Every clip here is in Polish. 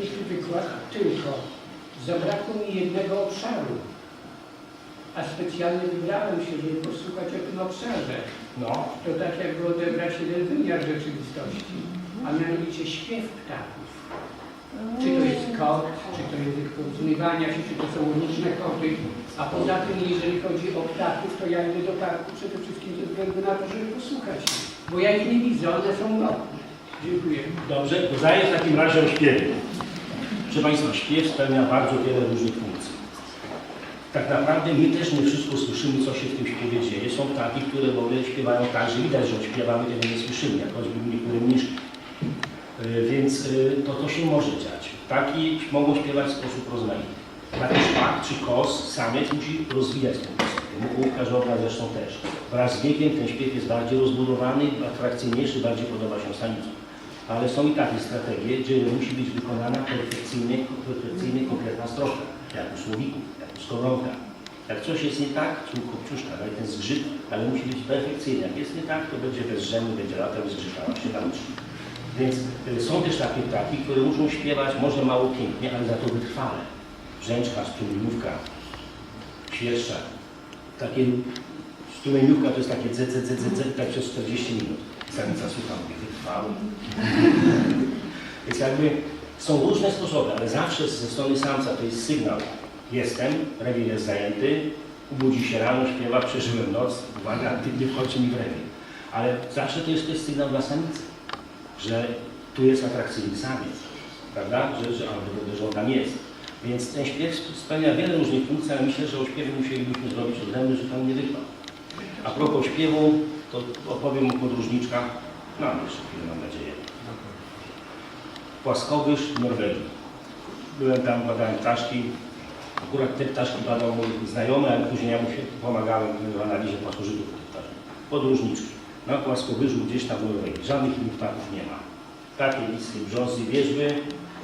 piękny wykład, tylko zabrakło mi jednego obszaru. A specjalnie wybrałem się, żeby posłuchać o tym obszarze. No, To tak jakby odebrać jeden wymiar rzeczywistości, a mianowicie śpiew ptaków. Czy to jest kot, czy to język porozumiewania się, czy to są różne koty. A poza tym, jeżeli chodzi o ptaków, to ja idę do parku przede wszystkim ze względu na to, żeby posłuchać ich. Bo ja ich nie widzę, one są ulotne. Dziękuję. dobrze, dodaję w takim razie o śpiewie. Proszę Państwa, śpiew spełnia bardzo wiele różnych funkcji. Tak naprawdę my też nie wszystko słyszymy, co się w tym śpiewie dzieje. Są ptaki, które w ogóle śpiewają tak, że widać, że śpiewamy, tego nie słyszymy, jak choćby niektóre mniszki. Y, Więc y, to, to się może dziać. Ptaki mogą śpiewać w sposób rozmaity. Taki szpak czy kos, samiec musi rozwijać ten piosenkę. Muchówka żołna zresztą też. Wraz z wiekiem ten śpiew jest bardziej rozbudowany, atrakcyjniejszy, bardziej podoba się samicom. Ale są i takie strategie, gdzie musi być wykonana perfekcyjnie, perfekcyjnie konkretna strofa, jak u słowików, jak u skowronka. Jak coś jest nie tak, tu kopciuszka, daje ten zgrzyt, ale musi być perfekcyjny. Jak jest nie tak, to będzie bezrzędny, będzie latał i zgrzytała się nauczy. Więc y, są też takie ptaki, które muszą śpiewać może mało pięknie, ale za to wytrwale. Brzęczka, strumieniówka, świerszcza. Takie strumieniówka to jest takie dze, dze, dze, dze, dze, tak przez 40 minut. Samica słucha, mówi, wytrwały. Więc jakby są różne sposoby, ale zawsze ze strony samca to jest sygnał. Jestem, rewir jest zajęty, budzi się rano, śpiewa, przeżyłem noc, uwaga, aktywnie wchodzi mi w rewir. Ale zawsze to jest też sygnał dla samicy, że tu jest atrakcyjny samiec, prawda? Że, że, albo że on tam jest. Więc ten śpiew spełnia wiele różnych funkcji, ale myślę, że o śpiewie musielibyśmy zrobić odrębny zupełnie wykład. A propos śpiewu, to opowiem o podróżniczkach. Mam jeszcze chwilę, mam nadzieję. Płaskowyż w Norwegii. Byłem tam, badałem ptaszki. Akurat te ptaszki badał mój znajomy, ale później ja mu się pomagałem w analizie pasożytów tych ptaszków. Podróżniczki. Na płaskowyżu gdzieś tam w Norwegii. Żadnych innych ptaków nie ma. Takie listy, brzozy, wierzby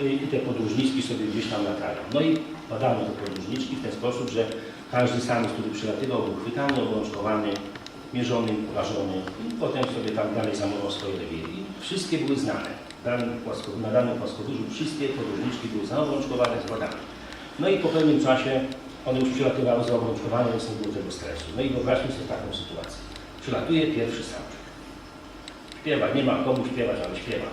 y, i te podróżniczki sobie gdzieś tam latają. No i badano te podróżniczki w ten sposób, że każdy samiec, który przylatywał, był chwytany, obrączkowany, mierzony, ważony i potem sobie tam dalej zajmował swoje rewiry. I wszystkie były znane. Na danym płaskowyżu wszystkie podróżniczki były zaobrączkowane, zbadane. No i po pewnym czasie one już przylatywały zaobrączkowane, więc nie było tego stresu. No i wyobraźmy sobie taką sytuację. Przylatuje pierwszy samczyk. Śpiewa, nie ma komu śpiewać, ale śpiewa.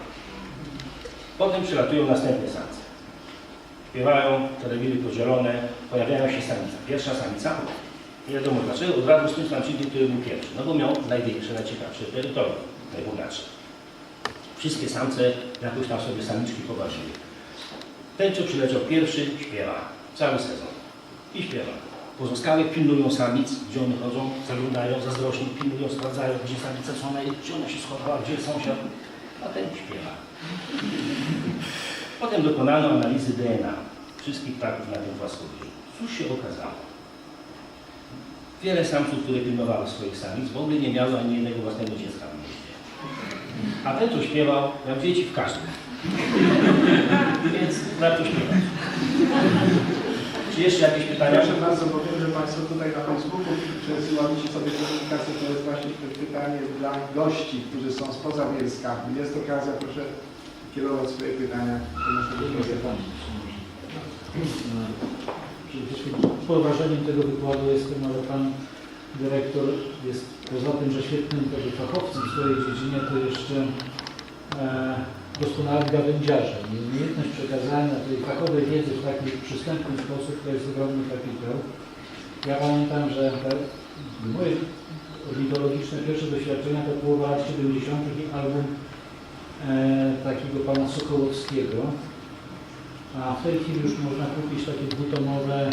Potem przylatują następne samce. Śpiewają, te rewiry podzielone, pojawiają się samica. Pierwsza samica, nie wiadomo dlaczego, od razu z tym samczykiem, który był pierwszy. No bo miał największe, najciekawsze terytorium, najbogatsze. Wszystkie samce jakoś tam sobie samiczki poważyły. Ten, co przyleciał pierwszy, śpiewa. Cały sezon. I śpiewa. Pozostałe pilnują samic, gdzie one chodzą, zaglądają, zazdrośnie pilnują, sprawdzają, gdzie samica, co ona jest, gdzie ona się schowała, gdzie sąsiad. A ten śpiewa. Potem dokonano analizy DNA wszystkich ptaków na tym płaskowyżu. Cóż się okazało? Wiele samców, które pilnowały swoich samic, w ogóle nie miały ani jednego własnego dziecka w mieście. A ten, co śpiewał, miał dzieci w każdym. Więc warto śpiewać. Czy jeszcze jakieś pytania? Proszę bardzo, bo wiem, że Państwo tutaj na Facebooku przesyłaliście sobie komunikację, to jest właśnie pytanie dla gości, którzy są spoza Bielska. Jest okazja, proszę kierować swoje pytania do naszego prezesa. Po wrażeniem tego wykładu jestem, ale pan dyrektor jest poza tym, że świetnym jakby fachowcem w swojej dziedzinie, to jeszcze e, doskonałym gawędziarzem. I umiejętność przekazania tej fachowej wiedzy w taki przystępny sposób to jest ogromny kapitał. Ja pamiętam, że moje ornitologiczne pierwsze doświadczenia to połowa lat 70. i album e, takiego pana Sokołowskiego. A w tej chwili już można kupić takie dwutomowe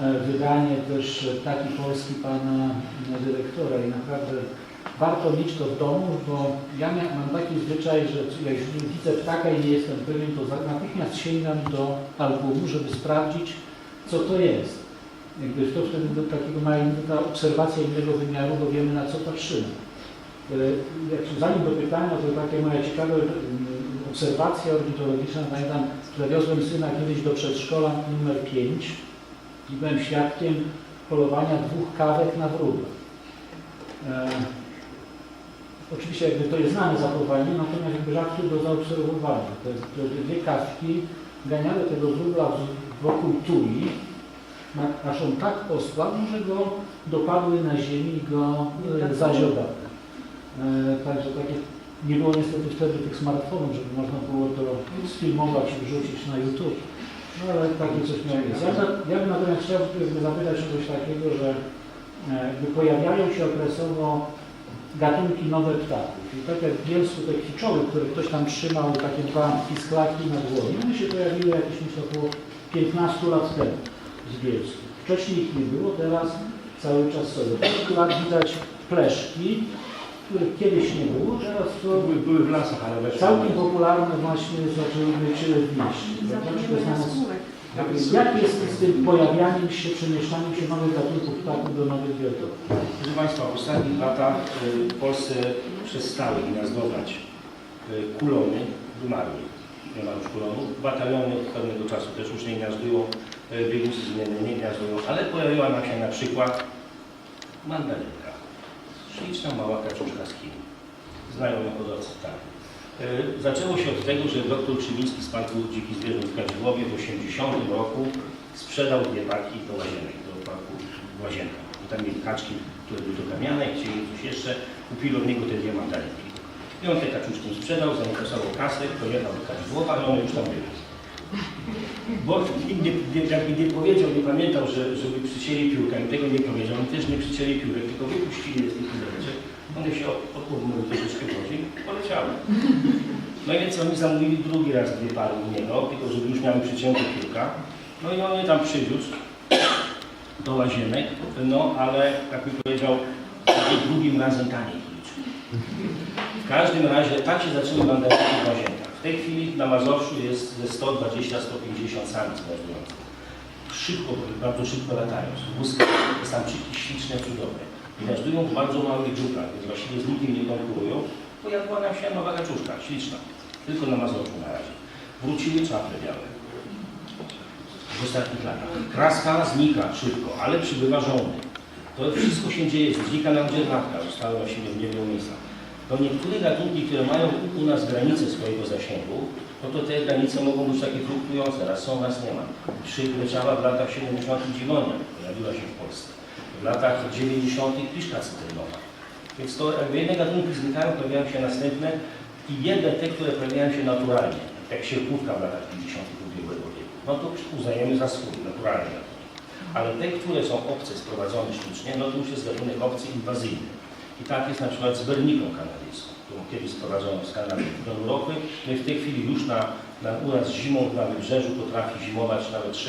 wydanie też e, taki polski pana e, dyrektora i naprawdę warto mieć to w domu, bo ja mam taki zwyczaj, że jak widzę ptaka i nie jestem pewien, to natychmiast sięgam do albumu, żeby sprawdzić, co to jest. Jakby to wtedy do takiego ma inna obserwacja innego wymiaru, bo wiemy na co patrzymy. E, zanim do pytania, to takie moja ciekawe obserwacja ornitologiczna. Pamiętam, zawiozłem syna kiedyś do przedszkola numer 5 i byłem świadkiem polowania dwóch kawek na wróbla. E, oczywiście jakby to jest znane zachowanie, natomiast jakby rzadkie do zaobserwowania. Te, dwie kawki ganiały tego wróbla wokół tuli, aż on tak osłabł, że go dopadły na ziemi i go e, zaziodały. E, Także takie, nie było niestety wtedy tych smartfonów, żeby można było to sfilmować i wrzucić na YouTube. No ale takie coś miało miejsce. Ja, ja bym natomiast chciał zapytać o coś takiego, że e, jakby pojawiają się okresowo gatunki nowe ptaków. I tak jak w Bielsku te kwiczoły, które ktoś tam trzymał, takie dwa pisklaki na głowie, one się pojawiły jakieś myślę około 15 lat temu z Bielsku. Wcześniej ich nie było, teraz cały czas kilku lat widać pleszki, których kiedyś nie było, teraz to Były, były w lasach, ale weszły. całkiem popularne właśnie zaczęły być w mieście. To jest na nas- Jak jest z tym pojawianiem się, przemieszczaniem się nowych gatunków ptaków do nowych biotopów? Proszę Państwa, w ostatnich latach y, w Polsce przestały gniazdować y, kulony, wymarły. Nie ma już kulonów. Bataliony od pewnego czasu też już nie gniazdują, y, biegusy zmienne nie gniazdują, ale pojawiła nam się na przykład mandarynka. Śliczna mała kaczuszka z Chin. Znajomy hodowcy ptaków. Y, Zaczęło się od tego, że doktor Krzywiński z Parku Dzikich Zwierząt w Kadzidłowie w 1980 roku sprzedał dwie paki do łazienek, do parku Łazienka. I tam mieli kaczki, które były dokamiane i chcieli coś jeszcze, kupili od niego te dwie mandarynki. I on te kaczuszki sprzedał, zainkasował kasę, pojechał do Kadzidłowa i one już tam były. Bo jakby nie powiedział, nie pamiętał, że, żeby przycięli piórkę, i tego nie powiedział, oni też nie przycięli piórek, tylko wypuścili z tych pióreczek. One się odpłynęły troszeczkę wodzie i poleciały. No i więc oni zamówili drugi raz dwie pary u niego, tylko żeby już miały przycięte piórka. No i on je tam przywiózł do łazienek, no ale jak mi powiedział, drugim razem taniej. W każdym razie tak się zaczęły mandarynki w łazienkach. W tej chwili na Mazowszu jest ze 120-150 samic gniazdujących. Szybko, bardzo szybko latają. Błyskawe, te samczyki śliczne, cudowne. Gniazdują w bardzo małych dziupach, więc właściwie z nikim nie konkurują. Pojawiła nam się nowa kaczuszka, śliczna. Tylko na Mazowszu na razie. Wróciły czaple białe w ostatnich latach. Kraska znika szybko, ale przybywa żołny. To wszystko się dzieje, znika nam dziernatka, zostały właściwie w niewielu To niektóre gatunki, które mają u nas granice swojego zasięgu, no to te granice mogą być takie fluktujące, raz są, raz nie ma. Leciała w latach 70. dziewonia, pojawiła się w Polsce. W latach 90. piszka cytrynowa. Więc to jakby jedne gatunki znikają, pojawiają się następne i jedne te, które pojawiają się naturalnie, jak sierpówka w latach 50. ubiegłego wieku. No to uznajemy za swój, naturalny gatunek. Ale te, które są obce, sprowadzone sztucznie, no to już jest gatunek obcy inwazyjny. I tak jest na przykład z berniką kanadyjską, którą kiedyś sprowadzono z Kanady do Europy. No i w tej chwili już na, na, u nas zimą na wybrzeżu potrafi zimować nawet 6-8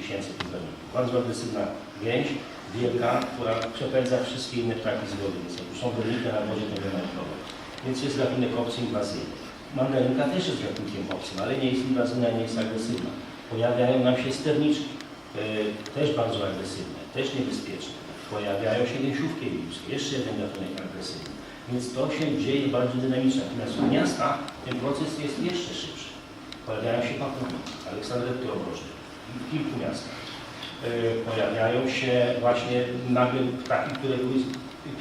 tysięcy tych berników. Bardzo agresywna gęś, wielka, która przepędza wszystkie inne ptaki z wody. Więc są berniki na wodzie, to nie. Więc jest gatunek obcy inwazyjny. Mandarynka też jest gatunkiem obcym, ale nie jest inwazyjna, nie jest agresywna. Pojawiają nam się sterniczki, e, też bardzo agresywne, też niebezpieczne. Pojawiają się gęsiówki ewiduskie, jeszcze jeden gatunek agresywny. Więc to się dzieje bardzo dynamicznie. Natomiast w miastach ten proces jest jeszcze szybszy. Pojawiają się papugi, Aleksandrety obrożne w kilku miastach. E, Pojawiają się właśnie nagle ptaki, które były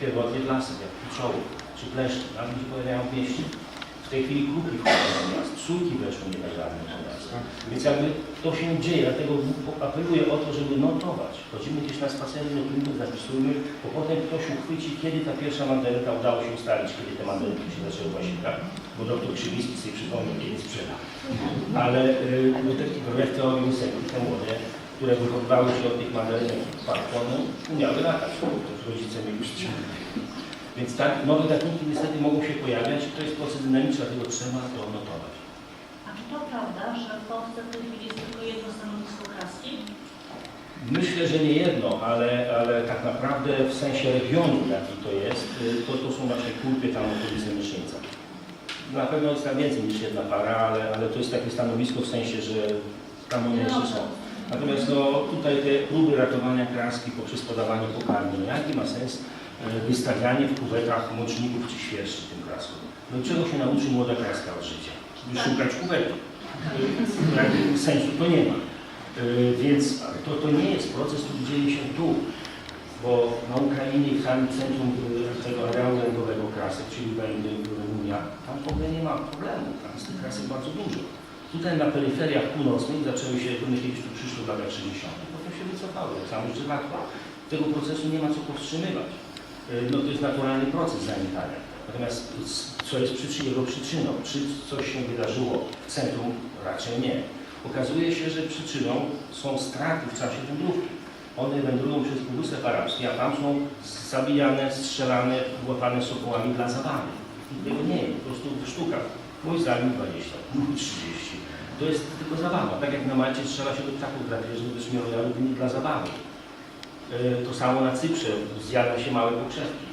pierwotnie w lasach, jak piczoły czy pleszcze, nagle się pojawiają w mieście. W tej chwili kruki wchodzą do miast, nielegalnie do miasta. Więc jakby to się dzieje, dlatego apeluję o to, żeby notować. Chodzimy gdzieś na spacery, notujmy, zapisujmy, bo potem ktoś uchwyci, kiedy ta pierwsza mandarynka udało się ustalić, kiedy te mandarynki się zaczęły właśnie tak, bo doktor Krzywiński sobie przypomniał, kiedy sprzeda. Ale y, no, takie wbrew teorii insekty, te młode, które wychowywały się od tych mandarynek parkonu, umiały latać, też rodzice mieli już Więc tak, nowe gatunki niestety mogą się pojawiać, to jest proces dynamiczny, dlatego trzeba to notować. To prawda, że w Polsce w tej chwili jest tylko jedno stanowisko kraski? Myślę, że nie jedno, ale, ale tak naprawdę w sensie regionu, jaki to jest, y, to, to są nasze kulpy tam okolice Myszyńca. Na pewno jest tam więcej niż jedna para, ale, ale to jest takie stanowisko w sensie, że tam one jeszcze są. Natomiast no, tutaj te próby ratowania kraski poprzez podawanie pokarmu, no jaki ma sens e, wystawianie w kuwetach moczników czy świerszczy tym kraskom? No czego się nauczy młoda kraska od życia? By szukać kuwetu. E, Sensu to nie ma. E, Więc to, to nie jest proces, który dzieje się tu, bo na Ukrainie w samym centrum e, tego areału lęgowego krasek, czyli Rumunia, tam w ogóle nie ma problemu, tam jest tych krasek bardzo dużo. Tutaj na peryferiach północnych zaczęły się, one kiedyś tu przyszły w latach 60. Potem się wycofały, samo Latwa. Tego procesu nie ma co powstrzymywać. No to jest naturalny proces zanikania. Natomiast co jest przyczyn, jego przyczyną? Czy coś się wydarzyło w centrum? Raczej nie. Okazuje się, że przyczyną są straty w czasie wędrówki. One wędrują przez Półwysep Arabski, a tam są zabijane, strzelane, łapane sokołami dla zabawy. I tego nie po prostu sztuka. Mój zdaniem 20, mój 30. To jest tylko zabawa. Tak jak na Malcie strzela się do ptaków drapieżnych, do śmielojarów, nie dla zabawy. E, To samo na Cyprze, zjada się małe pokrzewki.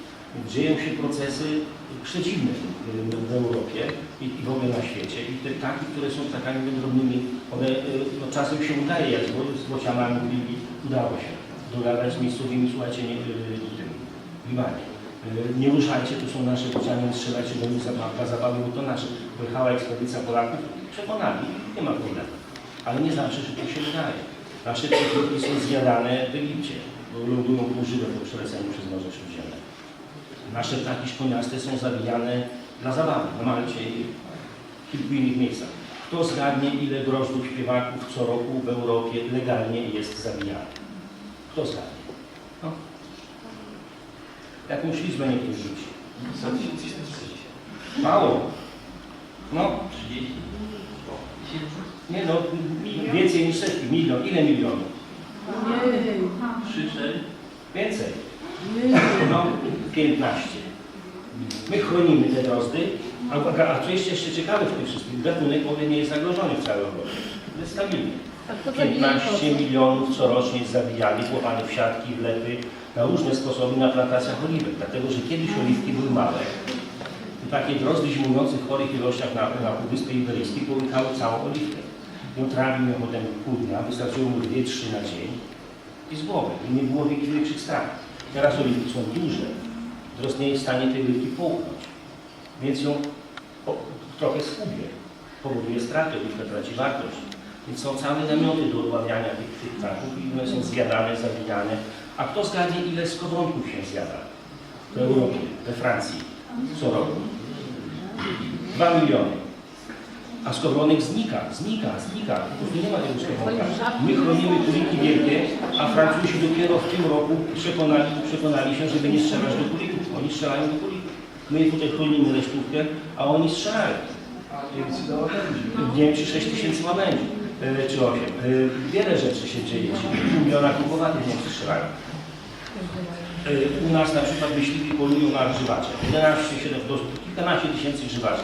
Dzieją się procesy przeciwne w- Europie i w ogóle na świecie. I te ptaki, które są ptakami wędrownymi, one e, no, czasem się udaje, jak z Bo- z bocianami mówili, udało się dogadać z miejscowymi, słuchajcie, nie, e, tym. E, Nie ruszajcie, to są nasze bociany, strzelajcie do nich za- dla zabawy, bo to nasze. Pojechała ekspedycja Polaków, przekonali, nie ma problemu. Ale nie zawsze to się udaje. Nasze przeciwki są zjadane w Egipcie, bo lądują półżywe po przeleceniu przez Morze Śródziemne. Nasze ptaki szponiaste są zabijane dla zabawy na Malcie i w kilku innych miejscach. Kto zgadnie, ile drożdżów śpiewaków co roku w Europie legalnie jest zabijanych? Kto zgadnie? No. Jakąś liczbę niech ktoś rzuci. Mało. No. Nie no, więcej niż setki, milion. Ile milionów? Trzy, cztery? Więcej. No, 15. My chronimy te drozdy, a, a, co jest jeszcze ciekawe w tym wszystkim, gatunek owy nie jest zagrożony w całej Europie. Jest stabilny. 15 milionów corocznie jest zabijali, łapany w siatki, w lepy, na różne sposoby na plantacjach oliwek, dlatego że kiedyś oliwki były małe. I takie drozdy zimujące w chorych ilościach na, na Półwyspie Iberyjskiej połykały całą oliwkę. Ją trawił ją potem pół dnia, wystarczyło mu 2-3 na dzień i z głowy. I nie było większych strat. Teraz oliwki są duże. Drost nie jest w stanie tej oliwki połknąć. Więc ją o, trochę skubie. Powoduje straty, oliwka traci wartość. Więc są całe namioty do odławiania tych, tych ptaków i one są zjadane, zabijane. A kto zgadnie, ile skowronków się zjada w Europie, we Francji co roku? Dwa miliony. A skowronek znika, znika, znika. Po prostu nie ma tego skowronka. My chronimy kuliki wielkie, a Francuzi dopiero w tym roku przekonali, przekonali się, żeby nie strzelać do kulików. Oni strzelają do kulików. My tutaj chronimy resztówkę, a oni strzelają. W Niemczech 6 tysięcy łabędzi, e, czy 8. Wiele rzeczy się dzieje. Pół miliona kupowatych Niemcy strzelają. E, U nas na przykład myśliwi polują na grzywacze. 11, 7, do kilkanaście tysięcy grzywaczy.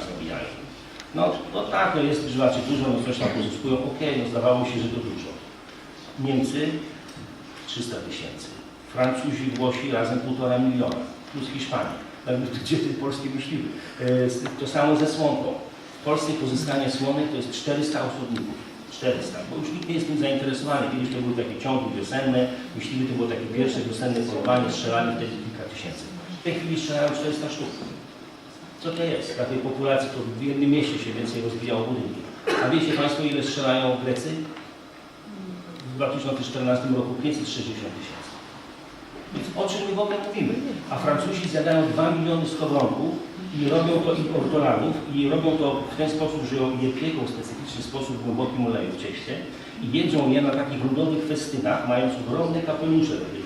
No, no tak, no jest grzywaczy dużo, no coś tam pozyskują, okej, no zdawało się, że to dużo. Niemcy 300 tysięcy. Francuzi, Włosi razem 1,5 miliona, plus Hiszpania. Jakby Gdzie te polskie myśliwy? E, To samo ze słonką. W Polsce pozyskanie słonek to jest 400 osobników. 400, bo już nikt nie jest tym zainteresowany. Kiedyś to były takie ciągi wiosenne, myśliwy to było takie pierwsze wiosenne polowanie, strzelali wtedy kilka tysięcy. W tej chwili strzelają 400 sztuk. Co to jest? Dla tej populacji to w jednym mieście się więcej rozbijało budynki. A wiecie Państwo, ile strzelają Grecy? W 2014 roku 560 tysięcy. Więc o czym my w ogóle mówimy? A Francuzi zjadają 2 miliony skowronków i robią to importoranów i robią to w ten sposób, że je pieką w specyficzny sposób w głębokim oleju w cieście i jedzą je na takich ludowych festynach, mając ogromne kapelusze takie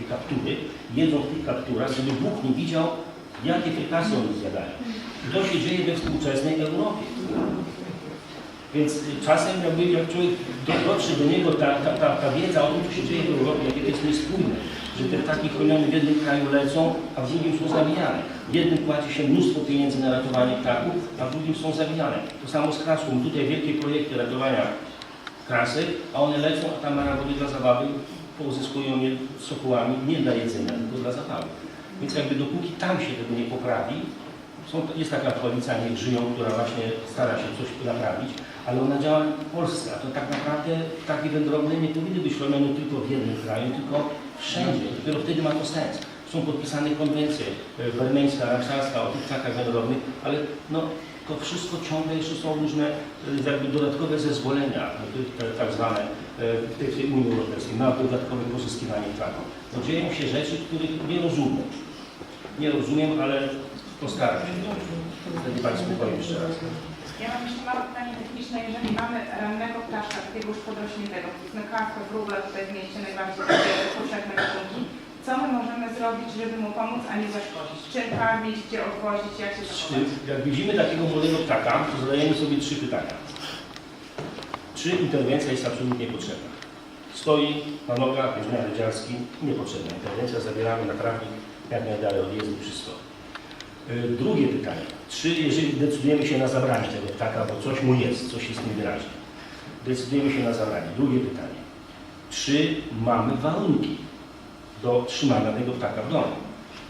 i kaptury, jedzą w tych kapturach, żeby Bóg nie widział, jakie frykasy oni zjadają. I to się dzieje we współczesnej Europie. Więc czasem jakby jak człowiek do- dotrze do niego ta, ta, ta, ta wiedza o tym, co się dzieje w Europie, jakie jest niespójne, że te ptaki chronione w jednym kraju lecą, a w drugim są zabijane. W jednym płaci się mnóstwo pieniędzy na ratowanie ptaków, a w drugim są zabijane. To samo z kraską. Tutaj wielkie projekty ratowania krasy, a one lecą, a tam marabody dla zabawy pozyskują je sokołami nie dla jedzenia, tylko dla zabawy. Więc jakby dopóki tam się tego nie poprawi, są, jest taka koalicja Niech Żyją, która właśnie stara się coś naprawić, ale ona działa w Polsce, a to tak naprawdę ptaki wędrowne nie powinny być chronione tylko w jednym kraju, tylko wszędzie. Dopiero wtedy ma to sens. Są podpisane konwencje e, berneńska, ramsarska o tych ptakach wędrownych, ale no, to wszystko ciągle jeszcze są różne e, jakby dodatkowe zezwolenia, te, tak zwane e, w tej, Unii Europejskiej, na dodatkowe pozyskiwanie ptaków. No, dzieją się rzeczy, których nie rozumiem. Nie rozumiem, ale postaram się. Wtedy Państwu powiem jeszcze raz. Ja mam jeszcze małe pytanie techniczne. Jeżeli mamy rannego ptaszka, takiego już podrośniętego, powiedzmy kawkę, wróble tutaj w mieście najbardziej powszechne gatunki, co my możemy zrobić, żeby mu pomóc, a nie zaszkodzić? Czym karmić, gdzie odwozić, jak się zachować? Jak widzimy takiego młodego ptaka, to zadajemy sobie trzy pytania. Czy interwencja jest absolutnie potrzebna? Stoi na nogach, jest miarę dziarski, niepotrzebna interwencja, zabieramy na trawnik, jak najdalej od jezdni wszystko. Y, Drugie pytanie. Czy jeżeli decydujemy się na zabranie tego ptaka, bo coś mu jest, coś jest niewyraźne, decydujemy się na zabranie. Drugie pytanie. Czy mamy warunki do trzymania tego ptaka w domu?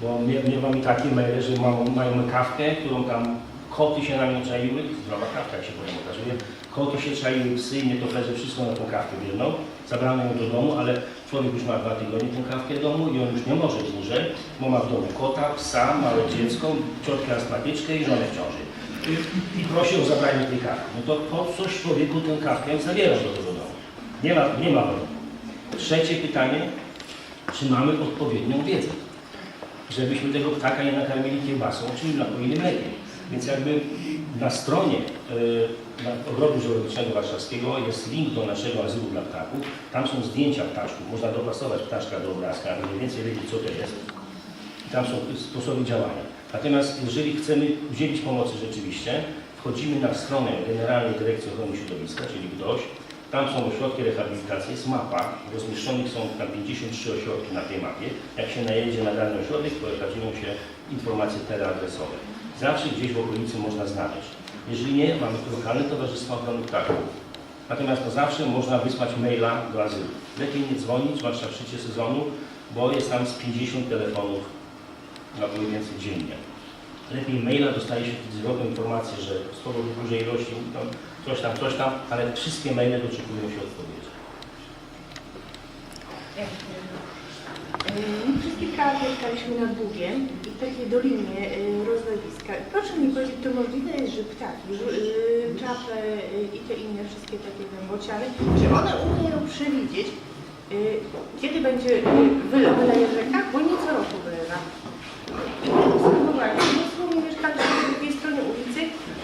Bo mie- miewam i takie maile, że mają, mają kawkę, którą tam koty się na nią czaiły, zdrowa kawka jak się potem okazuje, koty się czaiły, psy i nietoperze wszystko na tą kawkę bierzną, zabrano ją do domu, ale człowiek już ma dwa tygodnie tą kawkę w domu i on już nie może dłużej, bo ma w domu kota, psa, małe dziecko, ciotkę astmatyczkę i żonę w ciąży. I, prosi o zabranie tej kawki. No to po coś człowieku tę kawkę zabierasz do tego domu? Nie ma, nie ma warunku. Trzecie pytanie, czy mamy odpowiednią wiedzę? żebyśmy tego ptaka nie nakarmili kiełbasą, czyli napoili mlekiem. Więc jakby na stronie e, na Ogrodu Zoologicznego Warszawskiego jest link do naszego azylu dla ptaków. Tam są zdjęcia ptaszków. Można dopasować ptaszka do obrazka, aby mniej więcej wiedzieć, co to jest. Tam są sposoby działania. Natomiast jeżeli chcemy udzielić pomocy rzeczywiście, wchodzimy na stronę Generalnej Dyrekcji Ochrony Środowiska, czyli GDOŚ. Tam są ośrodki rehabilitacji, jest mapa, rozmieszczonych są tam 53 ośrodki na tej mapie. Jak się najedzie na dany ośrodek, pokazują się informacje teleadresowe. Zawsze gdzieś w okolicy można znaleźć. Jeżeli nie, mamy tu lokalne towarzystwo ochrony ptaków. Natomiast to zawsze można wysłać maila do azylu. Lepiej nie dzwonić, zwłaszcza w szczycie sezonu, bo jest tam z 50 telefonów na mniej więcej dziennie. Lepiej maila dostaje się wtedy zwrotną informację, że z powodu dużej ilości tam, coś tam, coś tam, ale wszystkie maile doczekują się odpowiedzi. Kilka lat mieszkaliśmy nad Bugiem i w takiej dolinie y, rozlewiska. Proszę mi powiedzieć, to możliwe jest, że ptaki, żu- y, czaple y, i te inne wszystkie takie wębociany, że one umieją przewidzieć, y, kiedy będzie y, wyla- wyleje rzeka, bo nie co roku wylewa. I my obserwowaliśmy, dosłownie mieszkaliśmy po drugiej stronie ulicy,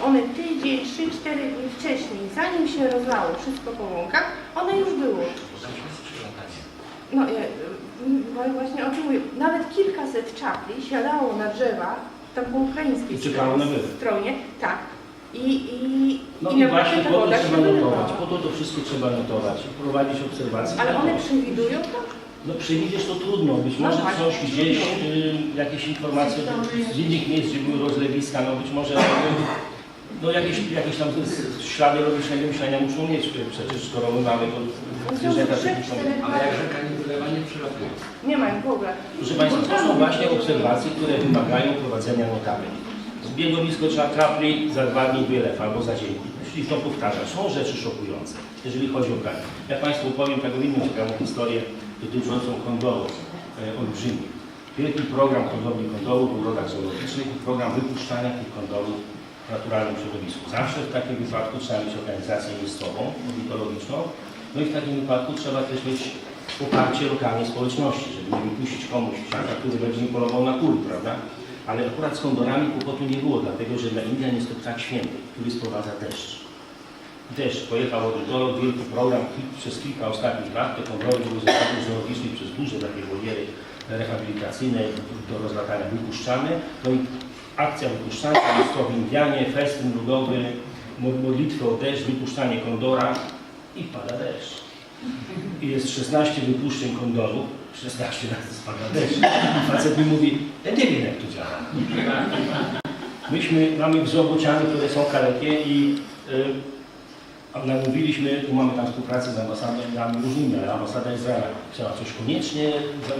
one tydzień, trzy, cztery dni wcześniej, zanim się rozlało wszystko po łąkach, one już były. No y, właśnie o tym mówię. Nawet kilkaset czapli siadało na drzewach, tam po ukraińskiej wylew. stronie, tak. I, i, No i i właśnie po to trzeba notować, po to to wszystko trzeba notować, prowadzić obserwacje. Ale one przewidują to? No przewidzieć to trudno, być No może właśnie, coś gdzieś, y, jakieś informacje z innych miejsc, gdzie były rozlewiska, no być może no jakieś, jakieś tam ślady logicznego myślenia muszą mieć, przecież skoro my mamy to zwierzęta techniczne. Ale jak nie wylewa, nie ma ich w ogóle. Proszę Państwa, to są właśnie obserwacje, które wymagają prowadzenia notabel. Zbiegowisko trzeba kapli, za dwa dni wylew albo za dzień. I to powtarzać. Są rzeczy szokujące, jeżeli chodzi o kraj. Ja Państwu opowiem taką inną ciekawą historię dotyczącą kondorów e, olbrzymich. Wielki program hodowli kondorów w ogrodach zoologicznych i program wypuszczania tych kondorów w naturalnym środowisku. Zawsze w takim wypadku trzeba mieć organizację miejscową, ornitologiczną, no i w takim wypadku trzeba też mieć poparcie lokalnej społeczności, żeby nie wypuścić komuś ptaka, który będzie polował na kul, prawda? Ale akurat z kondorami kłopotu nie było, dlatego że dla Indian jest to ptak święty, który sprowadza deszcz. Deszcz pojechał od Dolo, wielki program przez kilka ostatnich lat, te kondory były statków zoologicznych przez duże takie woliery rehabilitacyjne do rozlatania wypuszczane. No i akcja wypuszczania, miejscowi Indianie, festyn ludowy, mo- modlitwy o deszcz, wypuszczanie kondora i pada deszcz. I jest 16 wypuszczeń kondorów, 16 razy deszcz. I facet mi mówi, ja nie wiem jak to działa. Myśmy, mamy wzorobociany, które są kalekie i y, a namówiliśmy, tu mamy tam współpracę z ambasadami różnymi, ale ambasada Izraela chciała coś koniecznie,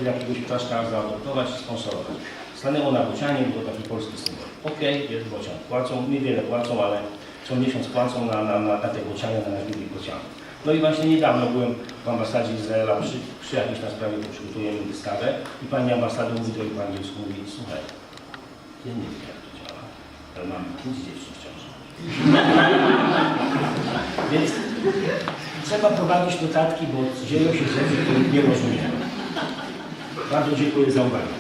jakiegoś ptaszka zaadoptować, sponsorować. Stanęło na bocianie, był to taki polski symbol. Okej, jest bocian. Płacą, niewiele płacą, ale co miesiąc płacą na, na, na, te bociany, na nasz biurek bocianów. No i właśnie niedawno byłem w ambasadzie Izraela, przy, przy jakiejś tam sprawie, bo przygotujemy wystawę i pani ambasador mówi do po angielsku, mówi, słuchaj, ja nie wiem jak to działa, ale mam pięć dziewczyn w ciąży. Więc trzeba prowadzić notatki, bo dzieją się rzeczy, których nie rozumiemy. Bardzo dziękuję za uwagę.